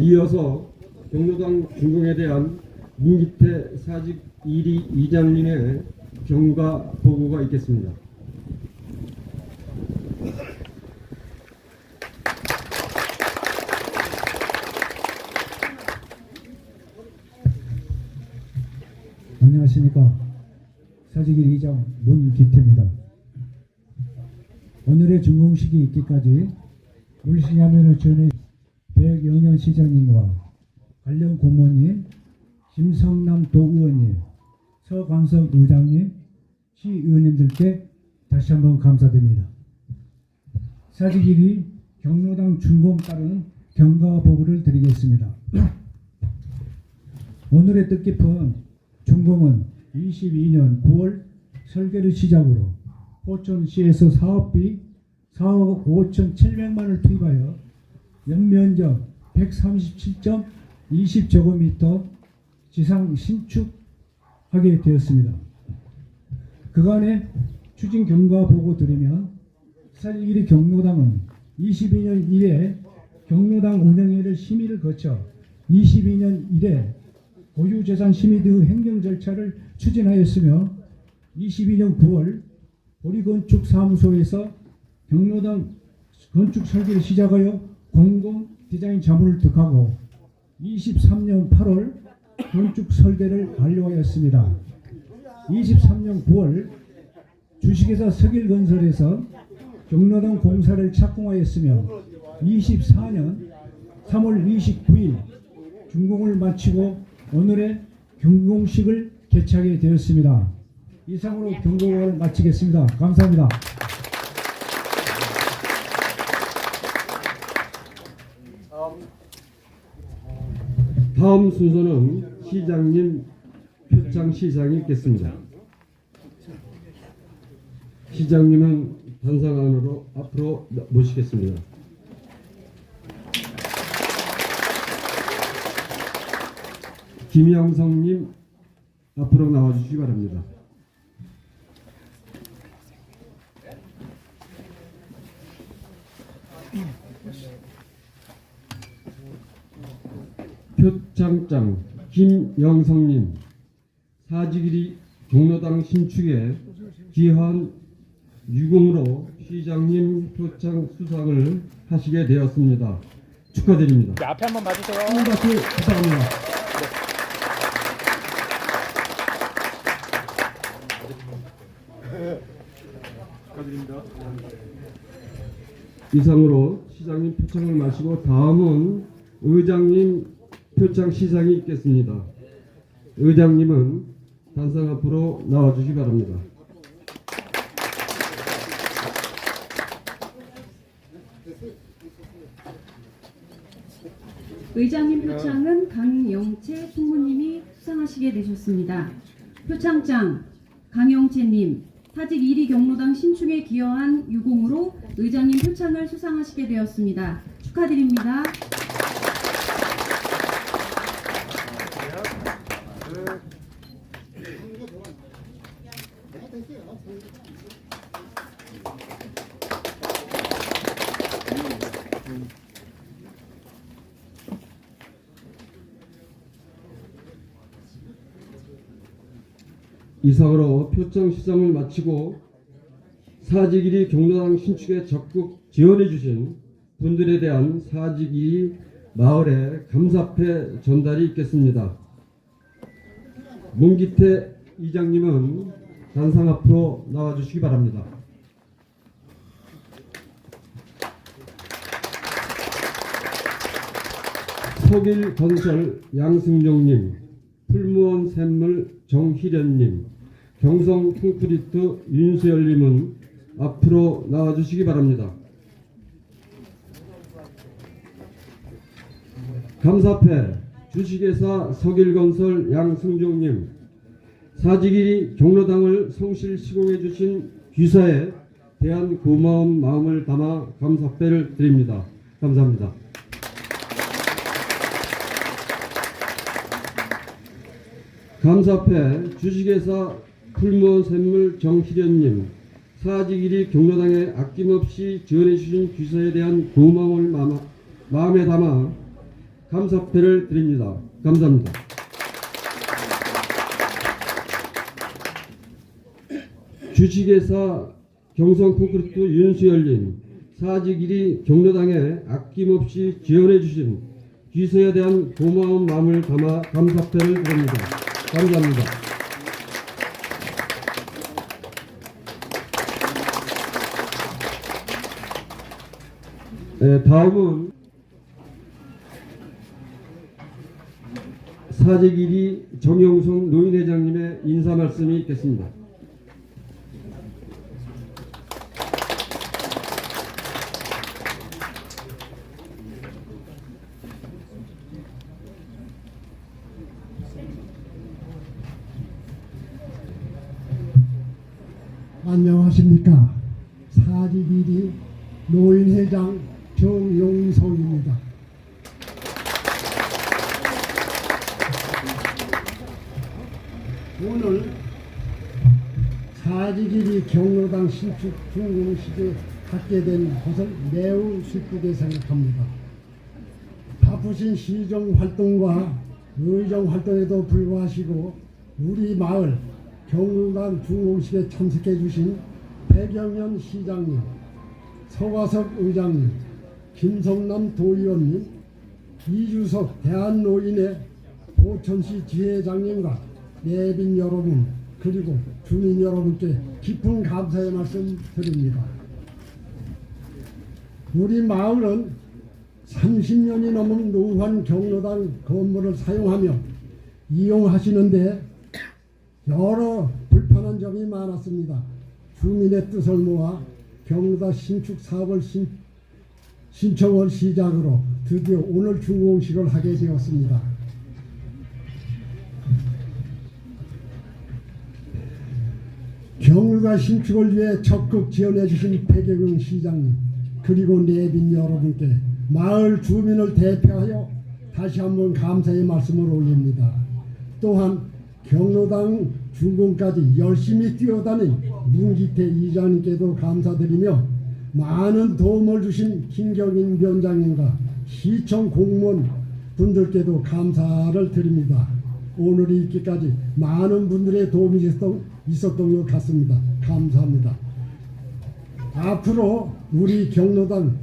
이어서 경로당 준공에 대한 문기태 사직 1위 이장님의 경과 보고가 있겠습니다. 안녕하십니까. 사직일 이장 문기태입니다. 오늘의 준공식이 있기까지 물시냐면을 전해 백영현 시장님과 관련 공무원님, 심성남 도의원님, 서광석 의장님, 시의원님들께 다시 한번 감사드립니다. 사직일이 경로당 준공 따른 경과 보고를 드리겠습니다. 오늘의 뜻깊은 준공은 22년 9월 설계를 시작으로 포천시에서 사업비 4억 5천 7백만을 투입하여 연면적 137.20제곱미터 지상 신축하게 되었습니다. 그간의 추진 경과 보고 드리면 살길이 경로당은 22년 이래 경로당 운영회를 심의를 거쳐 22년 이래 고유재산 심의 등 행정 절차를 추진하였으며 22년 9월 보리건축사무소에서 경로당 건축 설계를 시작하여 공공 디자인 자문을 득하고 23년 8월 건축 설계를 완료하였습니다. 23년 9월 주식회사 석일건설에서 경로당 공사를 착공하였으며 24년 3월 29일 준공을 마치고 오늘의 경공식을 개최하게 되었습니다. 이상으로 경공을 마치겠습니다. 감사합니다. 다음 순서는 시장님 표창 시장이 있겠습니다. 시장님은 단상 안으로 앞으로 모시겠습니다. 김영성님 앞으로 나와주시기 바랍니다. 표창장 김영성님 사직일이 경로당 신축에 기한 유공으로 시장님 표창 수상을 하시게 되었습니다. 축하드립니다. 네, 앞에 한번 봐주세요. 한 박수 부탁합니다. 축하드립니다. 이상으로 시장님 표창을 마시고 다음은 의장님 표창 시상이 있겠습니다. 의장님은 단상 앞으로 나와주시기 바랍니다. 의장님 표창은 강영채 총무님이 수상하시게 되셨습니다. 표창장 강영채님 사직 1위 경로당 신축에 기여한 유공으로 의장님 표창을 수상하시게 되었습니다. 축하드립니다. 이상으로 표창 시상을 마치고 사직일이 경로당 신축에 적극 지원해 주신 분들에 대한 사직이 마을에 감사패 전달이 있겠습니다. 문기태 이장님은 단상 앞으로 나와주시기 바랍니다. 석일건설 양승종님, 풀무원 샘물 정희련님, 경성 콘크리트 윤수열님은 앞으로 나와주시기 바랍니다. 감사패 주식회사 석일건설 양승종님, 사직일이 경로당을 성실 시공해 주신 귀사에 대한 고마운 마음을 담아 감사패를 드립니다. 감사합니다. 감사패 주식회사 풀무원 샘물 정희련님 사직일이 경로당에 아낌없이 지원해 주신 귀사에 대한 고마움을 마마- 마음에 담아 감사패를 드립니다. 감사합니다. 주식회사 경성 콘크리트 윤수열님 사직 1위 경로당에 아낌없이 지원해 주신 기소에 대한 고마운 마음을 담아 감사패를 드립니다. 감사합니다. 네, 다음은 1위 정영성 노인회장님의 인사 말씀이 있겠습니다. 안녕하십니까. 사직일이 노인회장 정용성입니다. 오늘 사직일이 경로당 신축 준공식에 갖게 된 것을 매우 기쁘게 생각합니다. 바쁘신 시정 활동과 의정 활동에도 불구하시고 우리 마을 경로당 중공식에 참석해 주신 배경현 시장님, 서화석 의장님, 김성남 도의원님, 이주석 대한노인회 보천시 지회장님과 내빈 여러분 그리고 주민 여러분께 깊은 감사의 말씀 드립니다. 우리 마을은 30년이 넘은 노후한 경로당 건물을 사용하며 이용하시는데 여러 불편한 점이 많았습니다. 주민의 뜻을 모아 경로다 신축 사업을 신, 신청을 시작으로 드디어 오늘 준공식을 하게 되었습니다. 경로다 신축을 위해 적극 지원해 주신 백예경 시장님 그리고 내빈 여러분께 마을 주민을 대표하여 다시 한번 감사의 말씀을 올립니다. 또한 경로당 준공까지 열심히 뛰어다닌 문기태 이장님께도 감사드리며 많은 도움을 주신 김경인 위원장님과 시청 공무원 분들께도 감사를 드립니다. 오늘이 있기까지 많은 분들의 도움이 있었던, 있었던 것 같습니다. 감사합니다. 앞으로 우리 경로당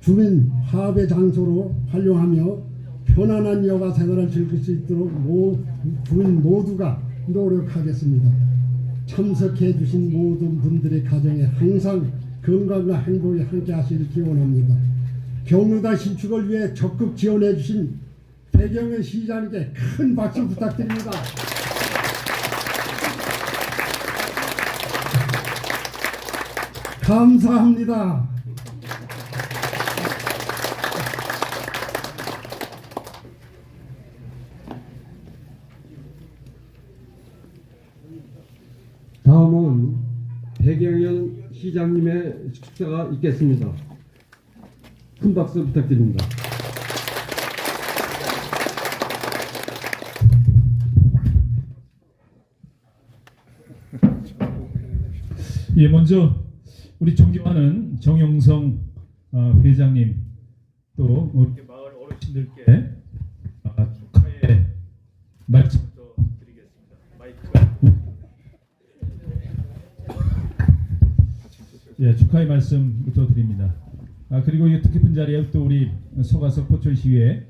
주민 화합의 장소로 활용하며 편안한 여가 생활을 즐길 수 있도록 모, 주민 모두가 노력하겠습니다. 참석해 주신 모든 분들의 가정에 항상 건강과 행복이 함께 하시길 기원합니다. 경로다 신축을 위해 적극 지원해 주신 배경의 시장님께 큰 박수 부탁드립니다. 감사합니다. 다음은 배경현 시장님의 축사가 있겠습니다. 큰 박수 부탁드립니다. 예, 먼저 우리 존경하는 정영성 어, 회장님 또 우리 마을 어르신들께 예, 축하의 말씀부터 드립니다. 아 그리고 이 뜻깊은 자리에 또 우리 소가석 포천시의회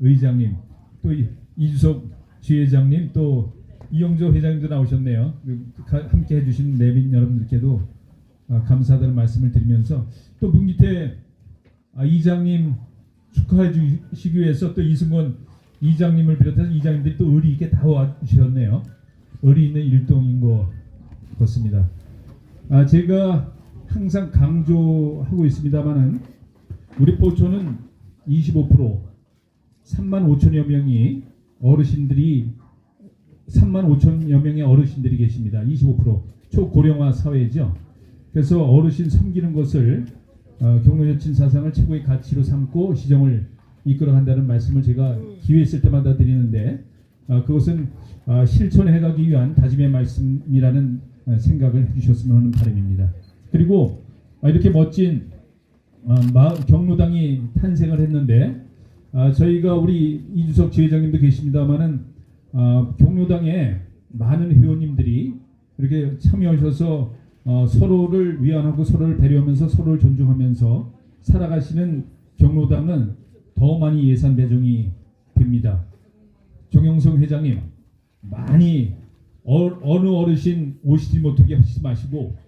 의장님 또 이- 이주석 지회장님 또 이영조 회장님도 나오셨네요. 그 가- 함께 해주신 내빈 여러분들께도 아, 감사하다는 말씀을 드리면서 또 문기태 아, 이장님 축하해 주시기 위해서 또 이승원 이장님을 비롯해서 이장님들이 또 의리 있게 다 와주셨네요. 의리 있는 일동인 것 같습니다. 아, 제가 항상 강조하고 있습니다만은 우리 포천은 25% 3만 5천여 명이 어르신들이 3만 5천여 명의 어르신들이 계십니다. 25% 초고령화 사회죠. 그래서 어르신 섬기는 것을 어, 경로여친 사상을 최고의 가치로 삼고 시정을 이끌어간다는 말씀을 제가 기회 있을 때마다 드리는데 어, 그것은 어, 실천해 가기 위한 다짐의 말씀이라는 어, 생각을 해주셨으면 하는 바람입니다. 그리고 어, 이렇게 멋진 어, 마- 경로당이 탄생을 했는데 아, 저희가 우리 이주석 지회장님도 계십니다만은 아, 경로당에 많은 회원님들이 이렇게 참여하셔서 어, 서로를 위안하고 서로를 배려하면서 서로를 존중하면서 살아가시는 경로당은 더 많이 예산 배정이 됩니다. 정영성 회장님 많이 어, 어느 어르신 오시지 못하게 하시지 마시고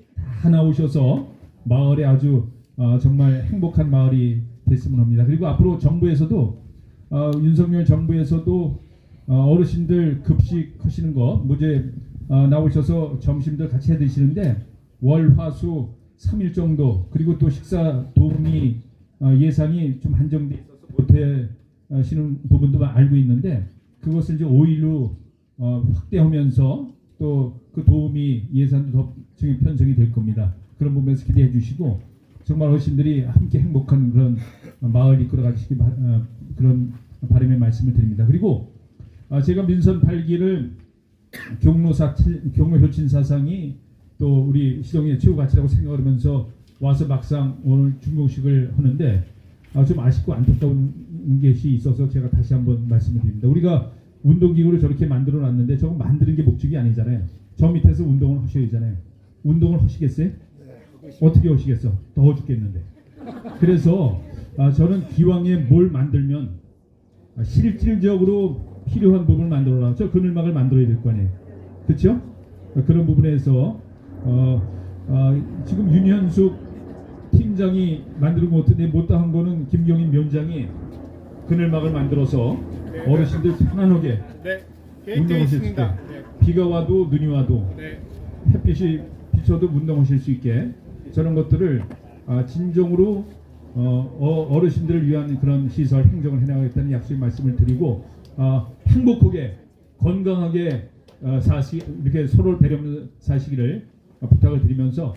다 나오셔서 마을에 아주 어, 정말 행복한 마을이 됐으면 합니다. 그리고 앞으로 정부에서도 어, 윤석열 정부에서도 어, 어르신들 급식 하시는 거 무제 어, 나오셔서 점심들 같이 해 드시는데 월, 화, 수 3일 정도 그리고 또 식사 도움이 어, 예산이 좀 한정돼 있어서 못해 하시는 부분도 알고 있는데 그것을 이제 5일로 어, 확대하면서 또 그 도움이 예산도 더 증액 편성이 될 겁니다. 그런 부분에서 기대해 주시고 정말 어르신들이 함께 행복한 그런 마을 이끌어 가시기 바, 어, 그런 바람의 말씀을 드립니다. 그리고 아, 제가 민선 8기를 경로사 경로 효친 사상이 또 우리 시정의 최고 가치라고 생각하면서 와서 막상 오늘 중공식을 하는데 아, 좀 아쉽고 안타까운 것이 있어서 제가 다시 한번 말씀을 드립니다. 우리가 운동기구를 저렇게 만들어 놨는데 저거 만드는 게 목적이 아니잖아요. 저 밑에서 운동을 하셔야 되잖아요. 운동을 하시겠어요? 어떻게 하시겠어? 더워 죽겠는데. 그래서 아, 저는 기왕에 뭘 만들면 아, 실질적으로 필요한 부분을 만들어라. 저 그늘막을 만들어야 될 거 아니에요. 그렇죠? 그런 부분에서 어, 어, 지금 윤현숙 팀장이 만들고 못했는데 못다한 거는 김경인 위원장이 그늘막을 만들어서 어르신들 편안하게 네. 운동하실. 네. 비가 와도 눈이 와도 네. 햇빛이 비쳐도 운동하실 수 있게 저런 것들을 아, 진정으로 어, 어, 르신들을 위한 그런 시설 행정을 해나가겠다는 약속의 말씀을 드리고 아, 행복하게 건강하게 어, 사시 이렇게 서로를 배려하면서 사시기를 어, 부탁을 드리면서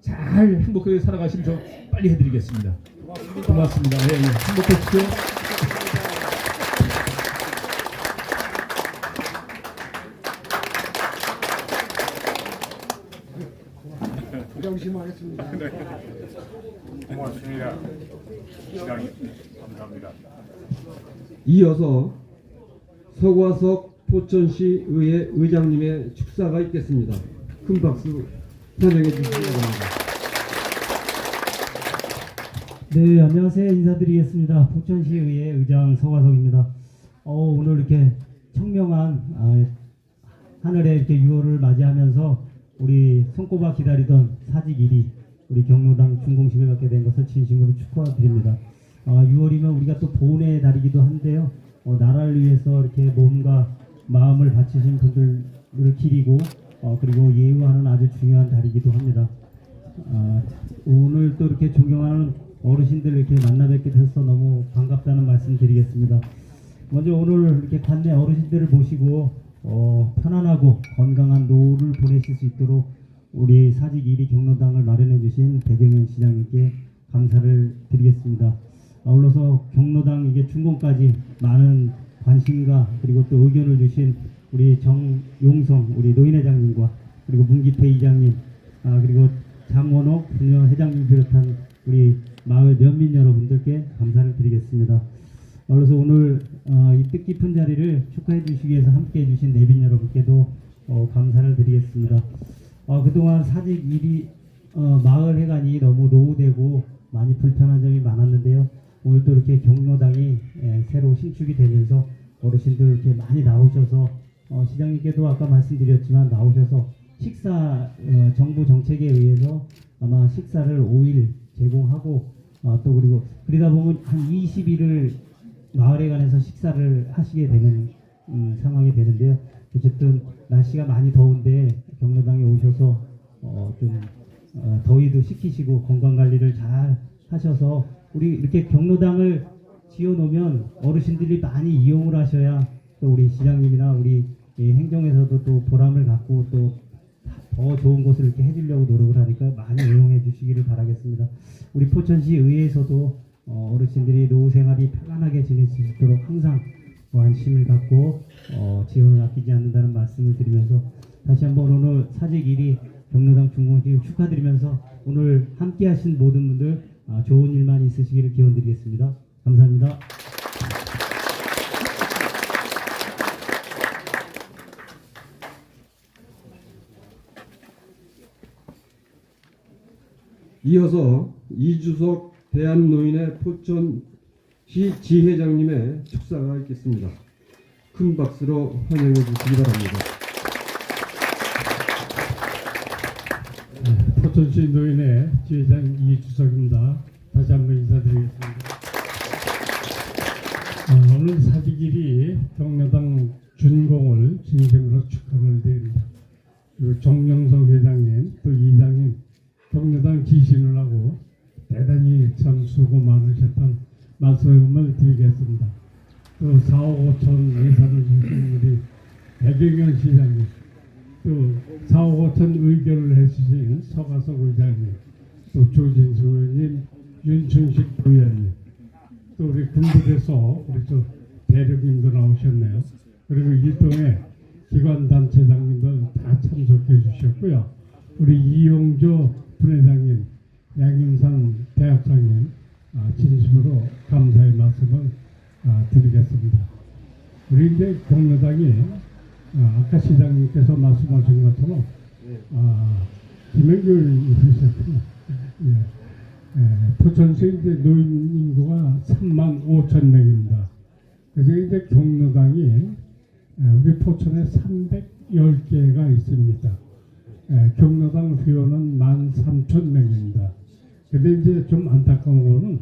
잘 행복하게 살아가시면 저 빨리 해드리겠습니다. 고맙습니다. 예, 예. 행복하십시오. 명심하겠습니다. 고맙습니다. 시장님 감사합니다. 이어서 서과석 포천시 의회 의장님의 축사가 있겠습니다. 큰 박수 환영해 주시기 바랍니다. 네, 안녕하세요. 인사드리겠습니다. 포천시 의회 의장 서화석입니다. 어, 오늘 이렇게 청명한 아, 하늘의 이렇게 6월을 맞이하면서 우리 손꼽아 기다리던 사직 1위 우리 경로당 준공식을 갖게 된 것을 진심으로 축하드립니다. 아, 6월이면 우리가 또 보훈의 달이기도 한데요. 어, 나라를 위해서 이렇게 몸과 마음을 바치신 분들을 기리고 어, 그리고 예우하는 아주 중요한 달이기도 합니다. 아, 오늘 또 이렇게 존경하는 어르신들 이렇게 만나 뵙게 돼서 너무 반갑다는 말씀 드리겠습니다. 먼저 오늘 이렇게 관내 어르신들을 모시고 어, 편안하고 건강한 노후를 보내실 수 있도록 우리 사직 1위 경로당을 마련해 주신 배경현 시장님께 감사를 드리겠습니다. 아울러서 경로당 이게 준공까지 많은 관심과 그리고 또 의견을 주신 우리 정용성 우리 노인회장님과 그리고 문기태 이장님 아 그리고 장원옥 분녀 회장님 비롯한 우리 마을 면민 여러분들께 감사를 드리겠습니다. 그래서 오늘 어, 이 뜻깊은 자리를 축하해 주시기 위해서 함께 해 주신 내빈 여러분께도 어, 감사를 드리겠습니다. 어, 그동안 사직 일이 어, 마을 회관이 너무 노후되고 많이 불편한 점이 많았는데요. 오늘 또 이렇게 경로당이 예, 새로 신축이 되면서 어르신들 이렇게 많이 나오셔서 어, 시장님께도 아까 말씀드렸지만 나오셔서 식사 어, 정부 정책에 의해서 아마 식사를 5일 제공하고 어, 또 그리고 그러다 보면 한 20일을 마을에 관해서 식사를 하시게 되는 음, 상황이 되는데요. 어쨌든 날씨가 많이 더운데 경로당에 오셔서 어, 좀 어, 더위도 식히시고 건강 관리를 잘 하셔서 우리 이렇게 경로당을 지어놓으면 어르신들이 많이 이용을 하셔야 또 우리 시장님이나 우리 이 행정에서도 또 보람을 갖고 또 더 좋은 것을 이렇게 해주려고 노력을 하니까 많이 이용해 주시기를 바라겠습니다. 우리 포천시 의회에서도 어, 어르신들이 노후 생활이 편안하게 지낼 수 있도록 항상 뭐 관심을 갖고 어, 지원을 아끼지 않는다는 말씀을 드리면서 다시 한번 오늘 사직 1위 경로당 중공지육 축하드리면서 오늘 함께 하신 모든 분들 아, 좋은 일만 있으시기를 기원 드리겠습니다. 감사합니다. 이어서 이주석 대한노인의 포천시 지회장님의 축사가 있겠습니다. 큰 박수로 환영해 주시기 바랍니다. 포천시 노인회 지회장 이주석입니다. 다시 한번 인사드리겠습니다. 어, 오늘 사직일이 경로당 준공을 진심으로 축하를 드립니다. 그리고 정영석 회장님 또 이장님 경로당 지신을 하고 수고 많으셨던 말씀을 드리겠습니다. 또 4억 5천 예산을 주신 우리 백영현 시장님 또 4억 5천 의결을 해주신 서가석 의장님, 또 조진수 의원님, 윤춘식 부위원님, 또 우리 군부대서 우리 또 대륙님도 나오셨네요. 그리고 이동의 기관단체장님들 다 참석해 주셨고요. 우리 이용조 분회장님, 양임산 대학장님, 아, 진심으로 감사의 말씀을 아, 드리겠습니다. 우리 이제 경로당이 아, 아까 시장님께서 말씀하신 것처럼 아, 김영규 있으셨구나. 예. 예, 포천시 이제 노인 인구가 3만 5천 명입니다. 그래서 이제 경로당이 예, 우리 포천에 310개가 있습니다. 예, 경로당 회원은 1만 3천 명입니다. 근데 이제 좀 안타까운 거는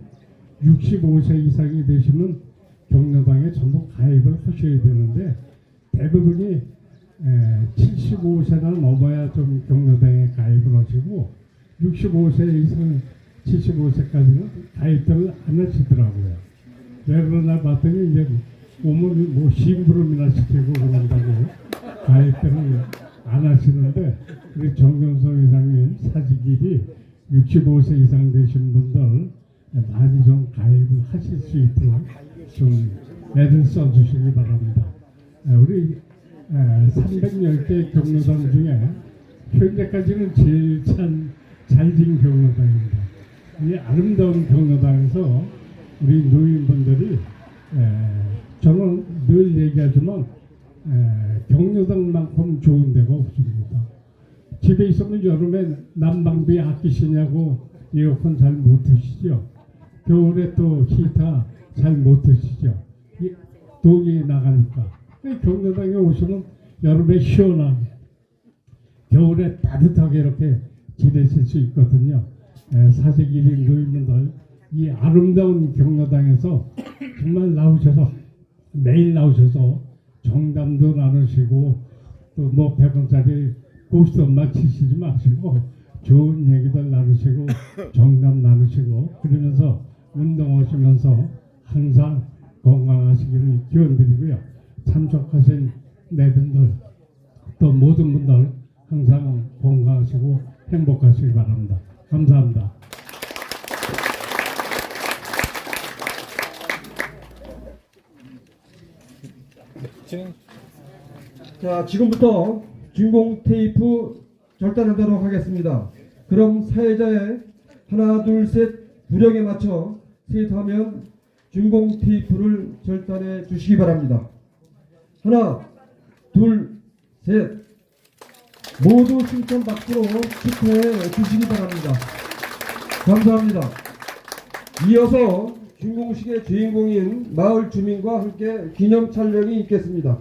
65세 이상이 되시면 가입을 하셔야 되는데 대부분이 75세나 넘어야 좀 경로당에 가입을 하시고 65세 이상 75세까지는 가입들을 안 하시더라고요. 왜 그러나 봤더니 이제 오면 뭐 심부름이나 시키고 그런다고 가입들을 안 하시는데 우리 정경석 회장님 사직일이 65세 이상 되신 분들 많이 좀 가입을 하실 수 있도록 좀 애를 써주시기 바랍니다. 에, 우리 310개 경로당 중에 현재까지는 제일 참 잘진 경로당입니다. 이 아름다운 경로당에서 우리 노인분들이 에, 저는 늘 얘기하지만 에, 경로당만큼 좋은 데가 없습니다. 집에 있으면 여름에 난방비 아끼시냐고 에어컨 잘 못 드시죠. 겨울에 또 히터 잘 못 드시죠. 이 동이 나가니까. 이 경로당에 오시면 여름에 시원하게, 겨울에 따뜻하게 이렇게 지내실 수 있거든요. 에, 사색일인 노인분들 이 아름다운 경로당에서 정말 나오셔서 매일 나오셔서 정담도 나누시고 또 뭐 100원짜리 고스톱만 치시지 마시고 좋은 얘기들 나누시고 정담 나누시고 그러면서 운동하시면서 항상 건강하시기를 기원드리고요. 참석하신 내분들 또 모든 분들 항상 건강하시고 행복하시기 바랍니다. 감사합니다. 자, 지금부터 주인공 테이프 절단하도록 하겠습니다. 그럼 사회자의 하나, 둘, 셋 부령에 맞춰 셋하면 주인공 테이프를 절단해 주시기 바랍니다. 하나, 둘, 셋. 모두 신청 박수로 축하해 주시기 바랍니다. 감사합니다. 이어서 준공식의 주인공인 마을 주민과 함께 기념 촬영이 있겠습니다.